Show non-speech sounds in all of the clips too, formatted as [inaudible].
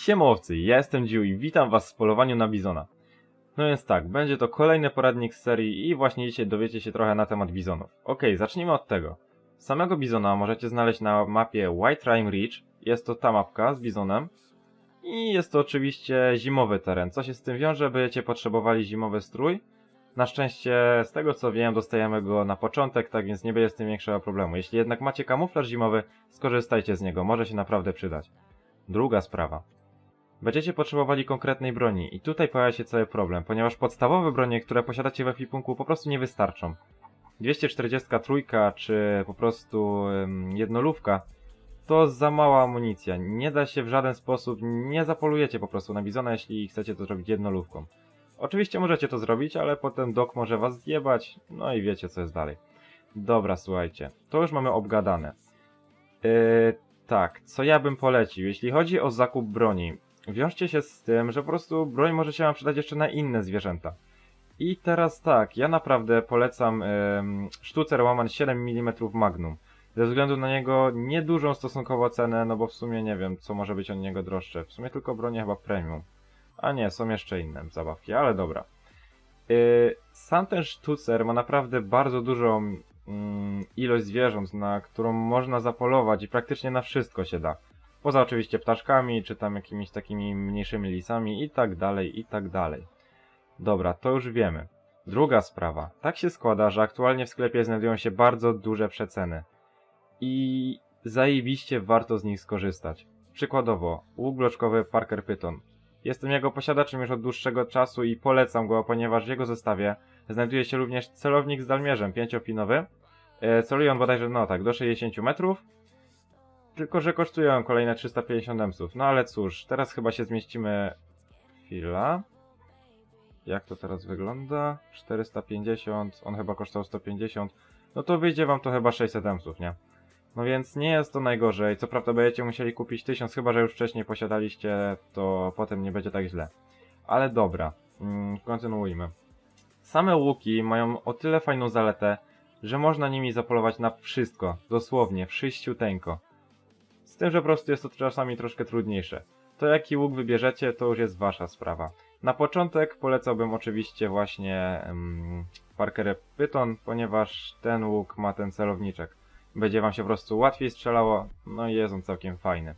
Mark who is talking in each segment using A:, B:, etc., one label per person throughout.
A: Siemowcy, ja jestem Dziu i witam was w polowaniu na bizona. No więc tak, będzie to kolejny poradnik z serii i właśnie dzisiaj dowiecie się trochę na temat bizonów. Okej, zacznijmy od tego. Samego bizona możecie znaleźć na mapie White Rime Ridge, jest to ta mapka z bizonem. I jest to oczywiście zimowy teren, co się z tym wiąże, będziecie potrzebowali zimowy strój. Na szczęście, z tego co wiem, dostajemy go na początek, tak więc nie będzie z tym większego problemu. Jeśli jednak macie kamuflaż zimowy, skorzystajcie z niego, może się naprawdę przydać. Druga sprawa. Będziecie potrzebowali konkretnej broni i tutaj pojawia się cały problem, ponieważ podstawowe bronie, które posiadacie w ekwipunku po prostu nie wystarczą. 243 czy po prostu ym, jednolówka to za mała amunicja. Nie da się w żaden sposób, nie zapolujecie po prostu na bizona, jeśli chcecie to zrobić jednolówką. Oczywiście możecie to zrobić, ale potem dok może was zjebać, no i wiecie co jest dalej. Dobra, słuchajcie, to już mamy obgadane. Yy, tak, co ja bym polecił, jeśli chodzi o zakup broni, wiążcie się z tym, że po prostu broń może się wam przydać jeszcze na inne zwierzęta. I teraz tak, ja naprawdę polecam ym, sztucer łaman 7 mm Magnum. Ze względu na niego niedużą stosunkowo cenę, no bo w sumie nie wiem, co może być od niego droższe. W sumie tylko bronie chyba premium. A nie, są jeszcze inne zabawki, ale dobra. Yy, sam ten sztucer ma naprawdę bardzo dużą mm, ilość zwierząt, na którą można zapolować i praktycznie na wszystko się da. Poza oczywiście ptaszkami, czy tam jakimiś takimi mniejszymi lisami i tak dalej, i tak dalej. Dobra, to już wiemy. Druga sprawa. Tak się składa, że aktualnie w sklepie znajdują się bardzo duże przeceny. I zajebiście warto z nich skorzystać. Przykładowo, łuk bloczkowy Parker Python. Jestem jego posiadaczem już od dłuższego czasu i polecam go, ponieważ w jego zestawie znajduje się również celownik z dalmierzem 5-pinowy. E, celuje on bodajże, no tak, do 60 metrów. Tylko, że kosztuje on kolejne 350 emsów. No ale cóż, teraz chyba się zmieścimy... Chwila. Jak to teraz wygląda? 450, on chyba kosztował 150. No to wyjdzie wam to chyba 600 emsów, nie? No więc nie jest to najgorzej. Co prawda będziecie musieli kupić 1000, chyba że już wcześniej posiadaliście, to potem nie będzie tak źle. Ale dobra, mm, kontynuujmy. Same łuki mają o tyle fajną zaletę, że można nimi zapolować na wszystko, dosłownie, wszyściuteńko. Tym, że po prostu jest to czasami troszkę trudniejsze. To jaki łuk wybierzecie, to już jest wasza sprawa. Na początek polecałbym oczywiście właśnie um, Python, ponieważ ten łuk ma ten celowniczek. Będzie wam się po prostu łatwiej strzelało, no i jest on całkiem fajny.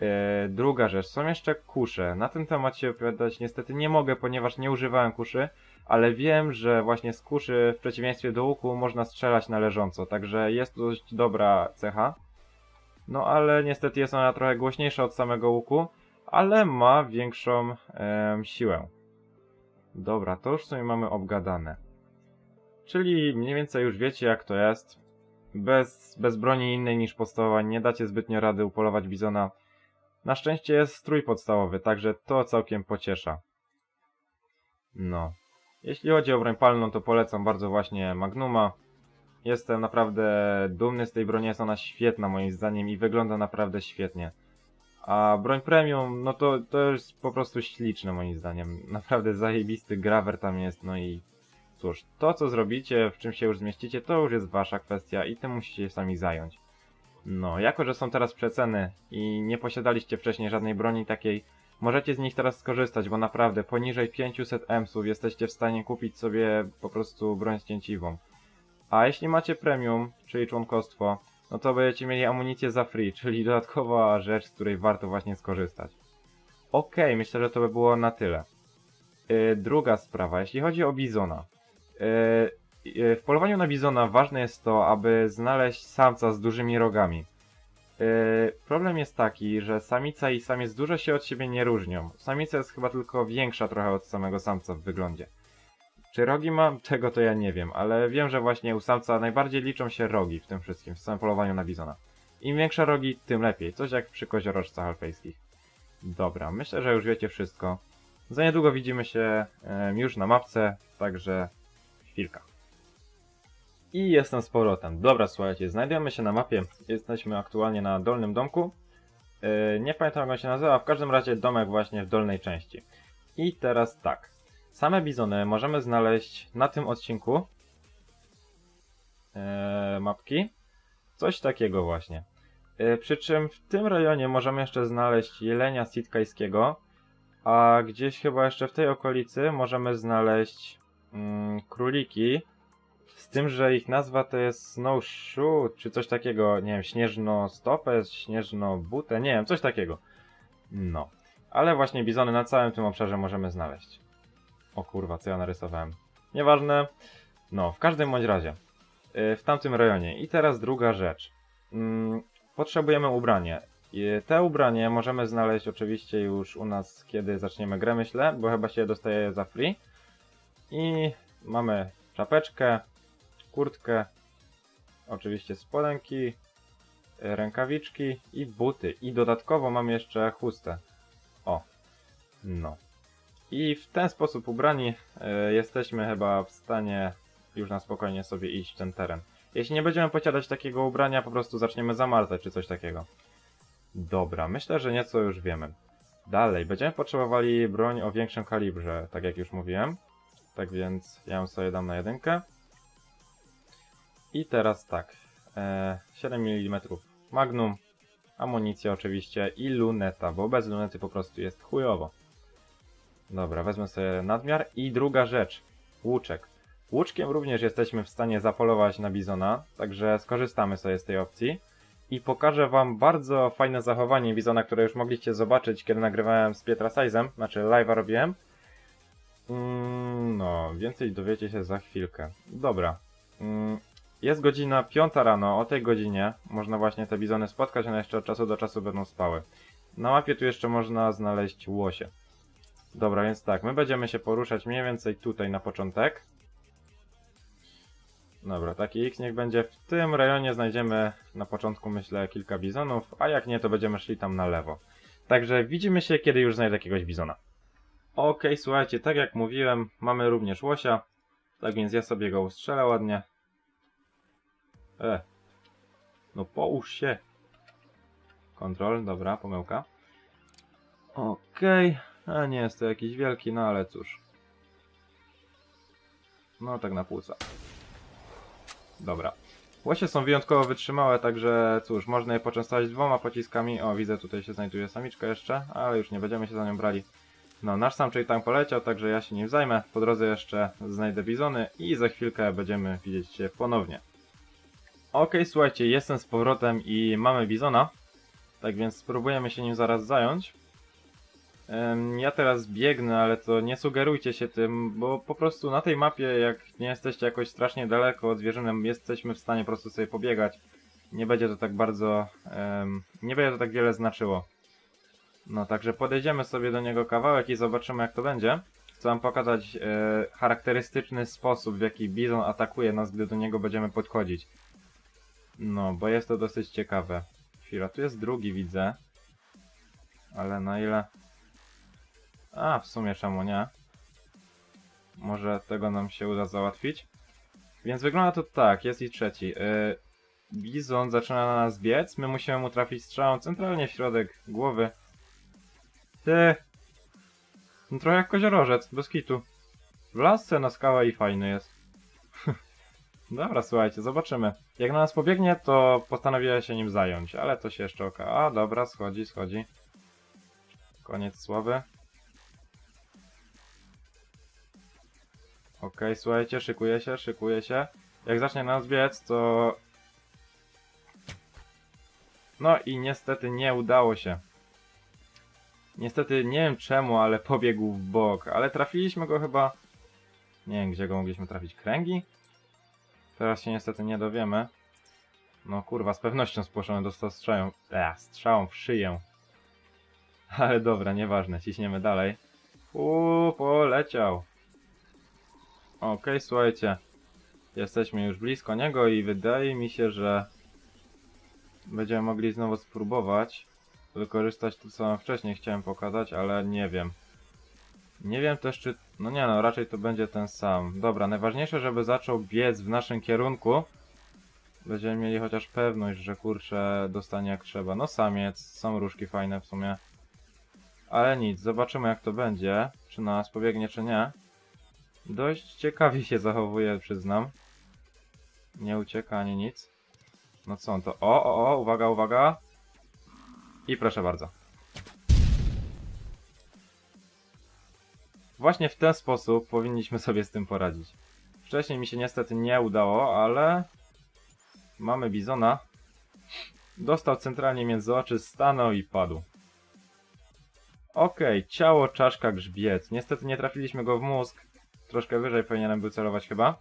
A: Yy, druga rzecz, są jeszcze kusze. Na ten temat się opowiadać niestety nie mogę, ponieważ nie używałem kuszy, ale wiem, że właśnie z kuszy w przeciwieństwie do łuku można strzelać na leżąco, także jest to dość dobra cecha. No ale niestety jest ona trochę głośniejsza od samego łuku, ale ma większą em, siłę. Dobra, to już sobie mamy obgadane. Czyli mniej więcej już wiecie jak to jest. Bez, bez broni innej niż podstawowa nie dacie zbytnio rady upolować bizona. Na szczęście jest strój podstawowy, także to całkiem pociesza. No. Jeśli chodzi o broń palną, to polecam bardzo właśnie Magnuma. Jestem naprawdę dumny z tej broni, jest ona świetna moim zdaniem i wygląda naprawdę świetnie. A broń premium, no to, to jest po prostu śliczne moim zdaniem. Naprawdę zajebisty grawer tam jest, no i cóż, to co zrobicie, w czym się już zmieścicie, to już jest wasza kwestia i tym musicie się sami zająć. No, jako że są teraz przeceny i nie posiadaliście wcześniej żadnej broni takiej, możecie z nich teraz skorzystać, bo naprawdę poniżej 500 emsów jesteście w stanie kupić sobie po prostu broń ścięciwą. A jeśli macie premium, czyli członkostwo, no to będziecie mieli amunicję za free, [laughs] czyli dodatkowa rzecz, z której warto właśnie skorzystać. Okay, myślę, że to by było na tyle. Yy, druga sprawa, jeśli chodzi o bizona. Yy, yy, w polowaniu na bizona ważne jest to, aby znaleźć samca z dużymi rogami. Yy, problem jest taki, że samica i samiec dużo się od siebie nie różnią. Samica jest chyba tylko większa trochę od samego samca w wyglądzie. Czy rogi ma? Tego to ja nie wiem, ale wiem, że właśnie u samca najbardziej liczą się rogi w tym wszystkim, w samym polowaniu na bizona. Im większe rogi, tym lepiej. Coś jak przy koziorożcach alpejskich. Dobra, myślę, że już wiecie wszystko. Za niedługo widzimy się już na mapce, także chwilka. I jestem z powrotem. Dobra, słuchajcie, znajdujemy się na mapie. Jesteśmy aktualnie na dolnym domku. Yy, nie pamiętam jak on się nazywa, w każdym razie domek właśnie w dolnej części. I teraz tak. Same bizony możemy znaleźć na tym odcinku yy, mapki. Coś takiego właśnie. E, Przy czym w tym rejonie możemy jeszcze znaleźć jelenia sitkajskiego, a gdzieś chyba jeszcze w tej okolicy możemy znaleźć mm, króliki. Z tym, że ich nazwa to jest snowshoe, czy coś takiego, nie wiem, śnieżno stopę, śnieżno butę, nie wiem, coś takiego. No. Ale właśnie bizony na całym tym obszarze możemy znaleźć. O kurwa, co ja narysowałem. Nieważne. No, w każdym bądź razie. y, W tamtym rejonie. I teraz druga rzecz. Mm, Potrzebujemy ubranie. I te ubranie możemy znaleźć oczywiście już u nas, kiedy zaczniemy grę, myślę, bo chyba się dostaje za free. I mamy czapeczkę, kurtkę, oczywiście spodenki, y, rękawiczki i buty. I dodatkowo mam jeszcze chustę. O, no. I w ten sposób ubrani y, jesteśmy chyba w stanie już na spokojnie sobie iść w ten teren. Jeśli nie będziemy posiadać takiego ubrania, po prostu zaczniemy zamarzać czy coś takiego. Dobra, myślę, że nieco już wiemy. Dalej, będziemy potrzebowali broń o większym kalibrze, tak jak już mówiłem. Tak więc ja ją sobie dam na jedynkę. I teraz tak. E, 7 mm magnum, amunicja oczywiście i luneta, bo bez lunety po prostu jest chujowo. Dobra, wezmę sobie nadmiar. I druga rzecz. Łuczek. Łuczkiem również jesteśmy w stanie zapolować na bizona, także skorzystamy sobie z tej opcji. I pokażę wam bardzo fajne zachowanie bizona, które już mogliście zobaczyć, kiedy nagrywałem z Pietra Sizem, znaczy live'a robiłem. Mm, no, więcej dowiecie się za chwilkę. Dobra. Mm, jest godzina 5 rano, o tej godzinie można właśnie te bizony spotkać, one jeszcze od czasu do czasu będą spały. Na mapie tu jeszcze można znaleźć łosie. Dobra, więc tak, my będziemy się poruszać mniej więcej tutaj na początek. Dobra, taki X niech będzie. W tym rejonie znajdziemy na początku, myślę, kilka bizonów, a jak nie, to będziemy szli tam na lewo. Także widzimy się, kiedy już znajdę jakiegoś bizona. Okej, słuchajcie, tak jak mówiłem, mamy również łosia. Tak więc ja sobie go ustrzelę ładnie. E. No połóż się. Kontrol, dobra, pomyłka. Okej, a nie jest to jakiś wielki, no ale cóż. No tak na płuca. Dobra. Łosie są wyjątkowo wytrzymałe, także cóż, można je poczęstować dwoma pociskami. O, widzę, tutaj się znajduje samiczka jeszcze, ale już nie będziemy się za nią brali. No, nasz sam czyli tam poleciał, także ja się nim zajmę. Po drodze jeszcze znajdę bizony i za chwilkę będziemy widzieć się ponownie. Okej, słuchajcie, jestem z powrotem i mamy bizona. Tak więc spróbujemy się nim zaraz zająć. Ja teraz biegnę, ale to nie sugerujcie się tym, bo po prostu na tej mapie, jak nie jesteście jakoś strasznie daleko od zwierzyny, jesteśmy w stanie po prostu sobie pobiegać. Nie będzie to tak bardzo, em, nie będzie to tak wiele znaczyło. No, także podejdziemy sobie do niego kawałek i zobaczymy jak to będzie. Chcę wam pokazać e, charakterystyczny sposób, w jaki Bizon atakuje nas, gdy do niego będziemy podchodzić. No, bo jest to dosyć ciekawe. Chwila, tu jest drugi, widzę. Ale na ile... A, w sumie czemu nie? Może tego nam się uda załatwić. Więc wygląda to tak, jest i trzeci. Yy, Bizon zaczyna na nas biec, my musimy mu trafić strzałą centralnie w środek głowy. Ty! No trochę jak koziorożec, bez kitu. W lasce na skałę i fajny jest. [laughs] Dobra, słuchajcie, zobaczymy. Jak na nas pobiegnie, to postanowiłem się nim zająć, ale to się jeszcze oka. A, dobra, schodzi, schodzi. Koniec sławy. Okej, słuchajcie, szykuje się, szykuje się. Jak zacznie na nas biec, to... No i niestety nie udało się. Niestety nie wiem czemu, ale pobiegł w bok, ale trafiliśmy go chyba... Nie wiem, gdzie go mogliśmy trafić. Kręgi? Teraz się niestety nie dowiemy. No kurwa, z pewnością spłoszony dostał strzałą, e, strzałą w szyję. [laughs] Ale dobra, nieważne, ciśniemy dalej. Uuu, poleciał. Okej, słuchajcie. Jesteśmy już blisko niego i wydaje mi się, że będziemy mogli znowu spróbować wykorzystać to, co wcześniej chciałem pokazać, ale nie wiem. Nie wiem też, czy... No nie no, raczej to będzie ten sam. Dobra, najważniejsze, żeby zaczął biec w naszym kierunku. Będziemy mieli chociaż pewność, że kurczę dostanie jak trzeba. No samiec, są różki fajne w sumie. Ale nic, zobaczymy jak to będzie. Czy na nas pobiegnie, czy nie. Dość ciekawie się zachowuje, przyznam. Nie ucieka ani nic. No co on to? O, o, o, uwaga, uwaga. I proszę bardzo. Właśnie w ten sposób powinniśmy sobie z tym poradzić. Wcześniej mi się niestety nie udało, ale mamy bizona. Dostał centralnie między oczy, stanął i padł. Okej, ciało, czaszka, grzbiet. Niestety nie trafiliśmy go w mózg. Troszkę wyżej powinienem był celować chyba.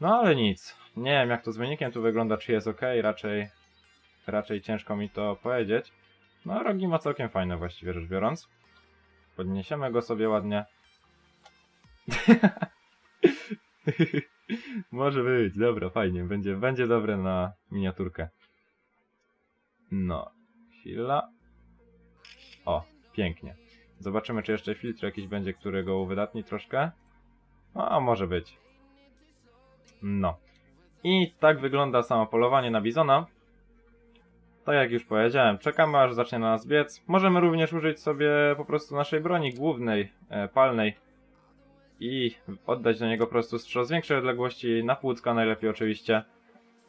A: No ale nic. Nie wiem jak to z wynikiem tu wygląda, czy jest ok, raczej, raczej ciężko mi to powiedzieć. No rogi ma całkiem fajne właściwie rzecz biorąc. Podniesiemy go sobie ładnie. [laughs] Może być, dobra, fajnie, będzie, będzie dobre na miniaturkę. No, chwila. O, pięknie. Zobaczymy, czy jeszcze filtr jakiś będzie, który go uwydatni troszkę. No, a może być. No. I tak wygląda samo polowanie na bizona. Tak jak już powiedziałem, czekamy aż zacznie na nas biec. Możemy również użyć sobie po prostu naszej broni głównej, e, palnej i oddać do niego po prostu strzał z większej odległości, na płucka najlepiej oczywiście.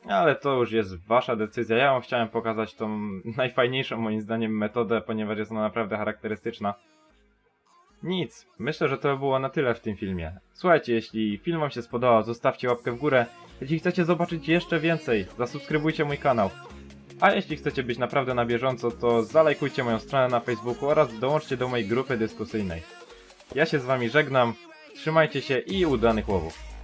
A: Ale to już jest wasza decyzja. Ja wam chciałem pokazać tą [laughs] najfajniejszą moim zdaniem metodę, ponieważ jest ona naprawdę charakterystyczna. Nic, myślę, że to by było na tyle w tym filmie. Słuchajcie, jeśli film wam się spodobał, zostawcie łapkę w górę. Jeśli chcecie zobaczyć jeszcze więcej, zasubskrybujcie mój kanał. A jeśli chcecie być naprawdę na bieżąco, to zalajkujcie moją stronę na Facebooku oraz dołączcie do mojej grupy dyskusyjnej. Ja się z wami żegnam, trzymajcie się i udanych łowów.